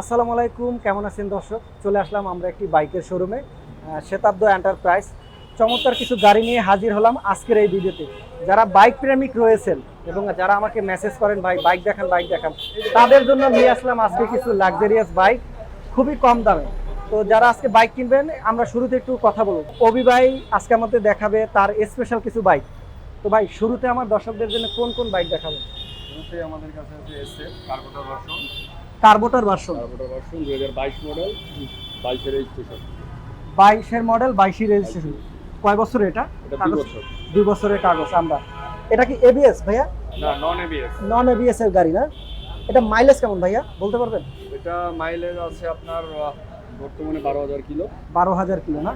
আসসালামু আলাইকুম কেমন আছেন দর্শক? চলে আসলাম আমরা একটি বাইকের শোরুমে আহ, শতাব্দ এন্টারপ্রাইজ। চমৎকার কিছু গাড়ি নিয়ে হাজির হলাম আজকের এই ভিডিওতে। যারা বাইক প্রেমিক রয়েছেন এবং যারা আমাকে মেসেজ করেন ভাই বাইক দেখান বাইক দেখান তাদের জন্য নিয়ে আসলাম আজকে কিছু লাক্সারিয়াস বাইক খুবই কম দামে। তো যারা আজকে বাইক কিনবেন আমরা শুরুতে একটু কথা বলব। অবি ভাই আজকে আমাদের দেখাবে তার স্পেশাল কিছু বাইক। তো ভাই শুরুতে আমার দর্শকদের জন্য কোন কোন বাইক দেখাবেন? শুরুতে আমাদের কাছে আছে এসে carburettor version carburettor version. Carburettor version model বাইশের রেজিস্ট্রেশন বাইশের মডেল বাইশি রেজিস্ট্রেশন কয় বছর এটা? এটা দুই বছর। দুই বছরের কাগজ আমরা। এটা কি এবিএস ভাইয়া? না নন এবিএস নন এবিএস এর গাড়ি না? এটা মাইলেজ কেমন ভাইয়া? বলতে পারবেন? এটা মাইলেজ আছে আপনার বর্তমানে বারো হাজার কিলো। বারো হাজার কিলো না?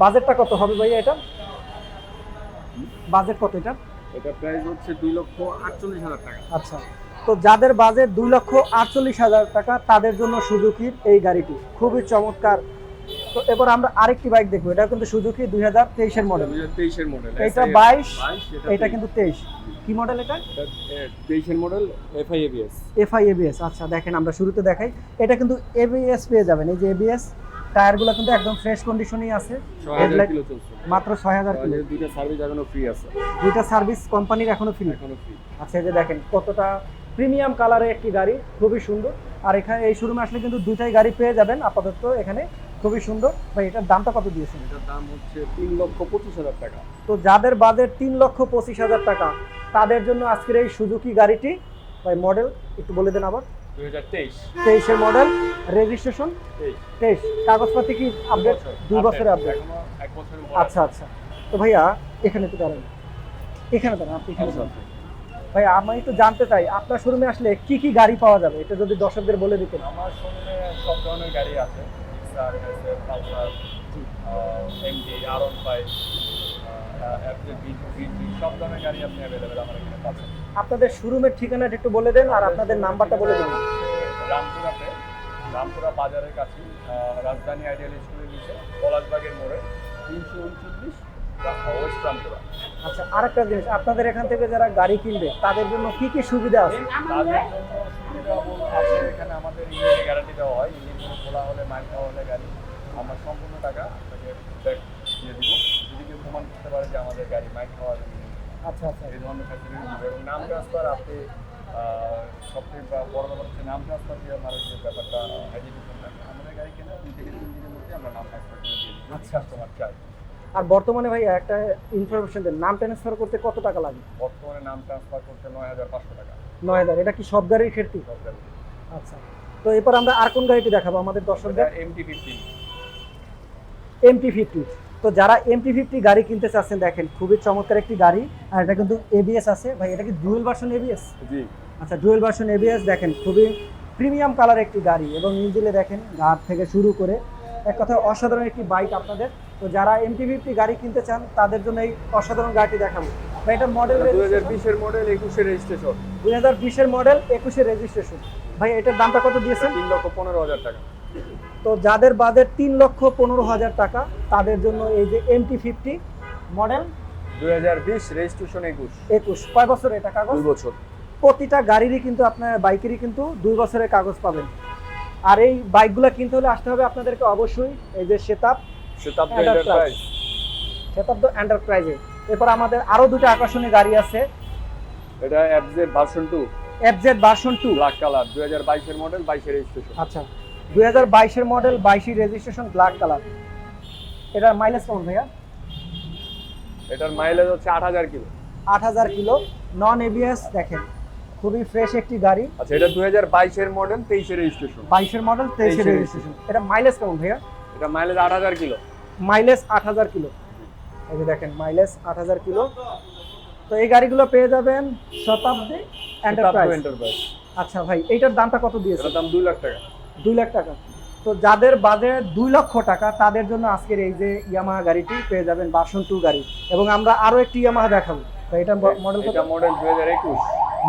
বাজেটটা কত হবে ভাইয়া এটা? বাজেট কত এটা? এটা প্রাইস হচ্ছে দুই লক্ষ আটচল্লিশ হাজার টাকা। আচ্ছা। তো যাদের বাজেট দুই লক্ষ আটচল্লিশ হাজার টাকা তাদের জন্য সুজুকির এই গাড়িটি। খুবই চমৎকার। তো এবার আমরা আরেকটি বাইক দেখব। এটা কিন্তু সুজুকি দুই হাজার তেইশের মডেল তেইশের মডেল এটা বাইশ এটা কিন্তু তেইশ। কি মডেল এটা? তেইশের model FI ABS FI ABS আচ্ছা দেখেন আমরা শুরুতে দেখাই। এটা কিন্তু এবিএস পেয়ে যাবেন। এই যে এবিএস টায়ারগুলো কিন্তু একদম ফ্রেশ কন্ডিশনেই আছে। মাত্র ছয় হাজার কিলো। দুইটা সার্ভিস এখনও ফ্রি আছে। দুইটা সার্ভিস কোম্পানির এখনও ফ্রি এখনও ফ্রি আচ্ছা এই যে দেখেন কতটা প্রিমিয়াম কালারের একটি গাড়ি খুবই সুন্দর। আর এখানে এই শোরুমে আসলে কিন্তু দুইটাই গাড়ি পেয়ে যাবেন আপাতত এখানে। খুবই সুন্দর। ভাই এটার দামটা কত দিয়েছেন? এটার দাম হচ্ছে তিন লক্ষ পঁচিশ হাজার টাকা। তো যাদের বাজেট তিন লক্ষ পঁচিশ হাজার টাকা তাদের জন্য আজকের এই সুজুকি গাড়িটি ভাই মডেল একটু বলে দেন আবার। তেইশ। তেইশের মডেল রেজিস্ট্রেশন তেইশ। তেইশ। কাগজপাতি কি আপডেট দুই বছরের আপডেট আচ্ছা আচ্ছা। তো ভাইয়া এখানে তো দাঁড়ান। এখানে দাঁড়ান আপনি এখানে দাঁড়ান। ভাই আমি একটু জানতে চাই আপনার শোরুমে আসলে কি কি গাড়ি পাওয়া যাবে? এটা যদি দর্শকদের বলে দিতেন। আমার শোরুমে সব ধরনের গাড়ি আছে। Gixxer SF Pulsar R one five সব ধরনের গাড়ি আপনি অ্যাভেলেবেল আমার এখানে পাচ্ছেন আপনাদের শোরুমের ঠিকানাটা একটু বলে দেন আর আপনাদের নাম্বারটা বলে দিন। রামপুরাতে রামপুরা বাজারের কাছে রাজধানী আইডিয়াল স্কুলের নিচে পলাশবাগের মোড়ে তিনশো উনচল্লিশ আচ্ছা আরেকটা জিনিস আপনাদের এখান থেকে যারা গাড়ি কিনবে তাদের জন্য কি কি সুবিধা আছে? এখানে আমাদের ইঞ্জিনে গ্যারান্টি দেওয়া হয় ইঞ্জিন খোলা হলে মাইল খাওয়া হলে গাড়ি আমরা সম্পূর্ণ টাকা আপনাকে ব্যাক দিয়ে দিব। যদি কেউ প্রমাণ করতে পারে যে আমাদের গাড়ি মাইল খাওয়া আচ্ছা আচ্ছা। এই ধরনের ফ্যাসিলিটি এবং নাম ট্রান্সফার আপনি সবথেকে বড় ব্যাপার হচ্ছে নাম ট্রান্সফার দিয়ে মানুষের ব্যাপারটা আইডেন্টিফিকেশন আমাদের গাড়ি কেনা দুই থেকে তিন দিনের মধ্যে আমরা নাম ট্রান্সফার করে দিয়ে দিই। আচ্ছা। কাস্টমার চাই আর বর্তমানে ভাই একটা ইনফরমেশন দেন নাম ট্রান্সফার করতে কত টাকা লাগে? বর্তমানে নাম ট্রান্সফার করতে নয় হাজার পাঁচশো টাকা। নয় হাজার এটা কি সব গাড়ির ক্ষেত্রে গাড়ি আচ্ছা তো এরপর আমরা আর কোন গাড়িটি দেখাবো আমাদের দর্শকদের? এমটি ফিফটিন এমটি ফিফটি তো যারা এমটি ফিফটি গাড়ি কিনতে চাচ্ছেন দেখেন খুবই চমৎকার একটি গাড়ি আর এটা কিন্তু এবিএস আছে। ভাই এটা কি ডুয়েল ভার্সন এবিএস জি। আচ্ছা ডুয়েল ভার্সন এবিএস দেখেন খুবই প্রিমিয়াম কালার একটি গাড়ি এবং ইঞ্জিনে দেখেন ঘাট থেকে শুরু করে এক কথা অসাধারণ একটি বাইক আপনাদের। তো যারা এমটি ফিফটি গাড়ি কিনতে চান তাদের জন্য এই অসাধারণ গাড়িটি দেখাবো। এটা মডেল দুই হাজার বিশের মডেল একুশের রেজিস্ট্রেশন দুই হাজার বিশের মডেল একুশে রেজিস্ট্রেশন ভাই এটার দামটা কত দিয়েছেন? তিন লক্ষ পনেরো হাজার টাকা। তো যাদের বাজেট তিন লক্ষ পনেরো হাজার টাকা তাদের জন্য এই যে এমটি ফিফটি মডেল দুই হাজার বিশ রেজিস্ট্রেশন একুশ। একুশ। কয় বছর এটা কাগজ? দুই বছর। প্রতিটা গাড়িরই কিন্তু আপনার বাইকেরই কিন্তু দুই বছরের কাগজ পাবেন। আর এই বাইকগুলো কিনতে হলে আসতে হবে আপনাদেরকে অবশ্যই এই যে শেতাব Enterprise। এন্টারপ্রাইজ শেতাব্দ এন্টারপ্রাইজে এরপর আমাদের আরও দুটো আকর্ষণীয় গাড়ি আছে। এটা FZ version two FZ version two black colour দুই হাজার বাইশের মডেল বাইশের রেজিস্ট্রেশন আচ্ছা দুই হাজার বাইশের মডেল বাইশি রেজিস্ট্রেশন ব্ল্যাক কালার এটার মাইলেজ কেমন ভাইয়া? এটার মাইলেজ হচ্ছে আট হাজার কিলো। আট হাজার কিলো। নন এবিএস দেখেন। খুবই ফ্রেশ একটি গাড়ি। আচ্ছা এটা দুই হাজার বাইশের মডেল তেইশের রেজিস্ট্রেশন বাইশের মডেল তেইশে 23 রেজিস্ট্রেশন এটা মাইলেজ কেমন ভাইয়া? এটা মাইলেজ আট হাজার কিলো। মাইলেজ আট হাজার কিলো। এই যে দেখেন মাইলেজ আট হাজার কিলো। তো এই গাড়িগুলো পেয়ে যাবেন শতাব্দী এন্টারপ্রাইজ এন্টারপ্রাইজ আচ্ছা ভাই এইটার দামটা কত দিয়েছে এটার দাম দুই লাখ টাকা। দুই লাখ টাকা। তো যাদের বাজেট দুই লক্ষ টাকা তাদের জন্য আজকের এই যে ইয়ামাহা গাড়িটি পেয়ে যাবেন বাসন টু গাড়ি। এবং আমরা আরও একটি ইয়ামাহা দেখাবো। তো এটা মডেল এটা মডেল দুই হাজার একুশ।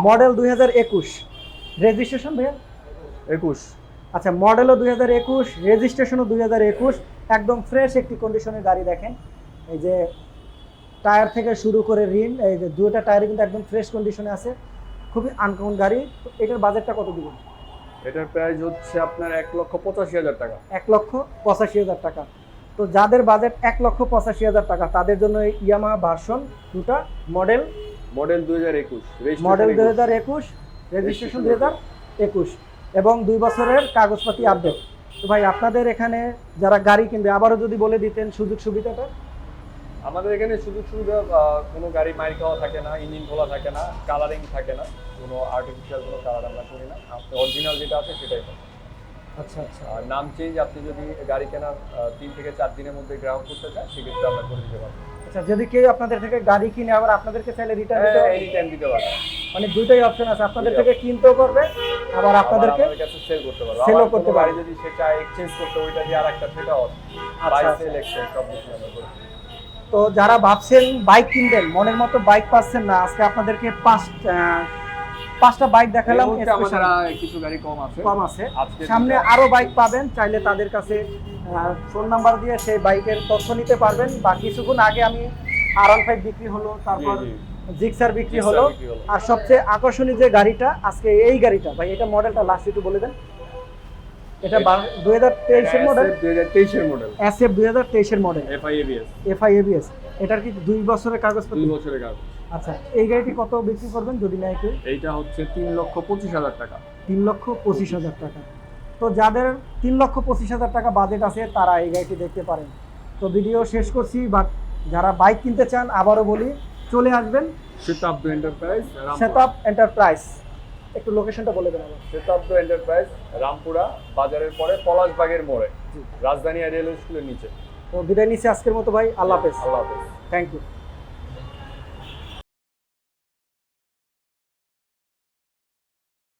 মডেল দুই হাজার একুশ। রেজিস্ট্রেশন ভাইয়া? একুশ। আচ্ছা মডেলও দুই হাজার একুশ রেজিস্ট্রেশনও দুই হাজার একুশ। একদম ফ্রেশ একটি কন্ডিশনের গাড়ি দেখেন। এই যে টায়ার থেকে শুরু করে রিম এই যে দুটা টায়ারই কিন্তু একদম ফ্রেশ কন্ডিশনে আছে। খুবই আনকমন গাড়ি। তো এটার বাজেটটা কত দিবেন? এটার প্রাইস হচ্ছে আপনার এক লক্ষ পঁচাশি হাজার টাকা। এক লক্ষ পঁচাশি হাজার টাকা। তো যাদের বাজেট এক লক্ষ পঁচাশি হাজার টাকা তাদের জন্য এই ইয়ামা ভার্সন দুটা মডেল মডেল দুই হাজার একুশ মডেল দুই হাজার একুশ রেজিস্ট্রেশন দুই হাজার একুশ এবং দুই বছরের কাগজপাতি আপডেট তো ভাই আপনাদের এখানে যারা গাড়ি কিনবে আবারও যদি বলে দিতেন সুযোগ সুবিধাটা। আমাদের এখানে সুযোগ সুবিধা কোনো গাড়ি মাইর খাওয়া থাকে না ইঞ্জিন খোলা থাকে না কালারিং থাকে না কোনো আর্টিফিশিয়াল কোনো কালার আমরা করি না। অরিজিনাল যেটা আছে সেটাই হয়। আচ্ছা আচ্ছা। আর নাম চেঞ্জ আপনি যদি গাড়ি কেনার তিন থেকে চার দিনের মধ্যে গ্রাহক করতে চান সেক্ষেত্রে আমরা করে দিতে পারব। আচ্ছা যদি কেউ আপনাদের থেকে গাড়ি কিনে আবার আপনাদেরকে চাইলে রিটার্ন দিতে পারে? পারবে? এনি দিতে পারে মানে দুইটাই অপশন আছে আপনাদের থেকে কিনতেও করবে আবার আপনাদেরকে সেল করতে পারবে। সেলও করতে পারে যদি সেটা এক্সচেঞ্জ করতে ওইটা দিয়ে আরেকটা সেটা আছে বাই। সেল এক্সচেঞ্জ সব কিছু আমরা করি তো যারা ভাবছেন বাইক কিনবেন মনের মতো বাইক পাচ্ছেন না আজকে আপনাদেরকে পাঁচ পাঁচটা বাইক দেখালাম কিছু গাড়ি কম আছে। কম আছে। সামনে আরও বাইক পাবেন চাইলে তাদের কাছে ফোন নাম্বার দিয়ে সেই বাইকের তথ্য নিতে পারবেন। বা কিছুক্ষণ আগে আমি আরাম ওয়ান ফাইভ বিক্রি হলো তারপর জিক্সার বিক্রি হলো। আর সবচেয়ে আকর্ষণীয় যে গাড়িটা আজকে এই গাড়িটা ভাই এটা মডেলটা লাস্ট একটু বলে দেন। এটা দুই হাজার তেইশের মডেল দুই হাজার তেইশের মডেল এস এফ দুই হাজার তেইশের model FI ABS FI ABS এটার কি দুই বছরের কাগজপত্র দুই বছরের কাগজ। আচ্ছা এই গাড়িটি কত বিক্রি করবেন যদি নেয় কেউ এইটা হচ্ছে তিন লক্ষ পঁচিশ হাজার টাকা। তিন লক্ষ পঁচিশ হাজার টাকা। তো যাদের তিন লক্ষ পঁচিশ হাজার টাকা বাজেট আছে তারা এই গাড়িটি দেখতে পারেন। তো ভিডিও শেষ করছি বাট যারা বাইক কিনতে চান আবারও বলি চলে আসবেন শতাব্দ এন্টারপ্রাইজ সেতাপ এন্টারপ্রাইজ একটু লোকেশনটা বলে দেন আবার শতাব্দ এন্টারপ্রাইজ রামপুরা বাজারের পরে পলাশবাগের মোড়ে রাজধানী রেলওয়ে স্কুলের নিচে। তো বিদায় নিচ্ছি আজকের মতো ভাই আল্লাহ হাফেজ। আল্লাহ হাফেজ। Thank you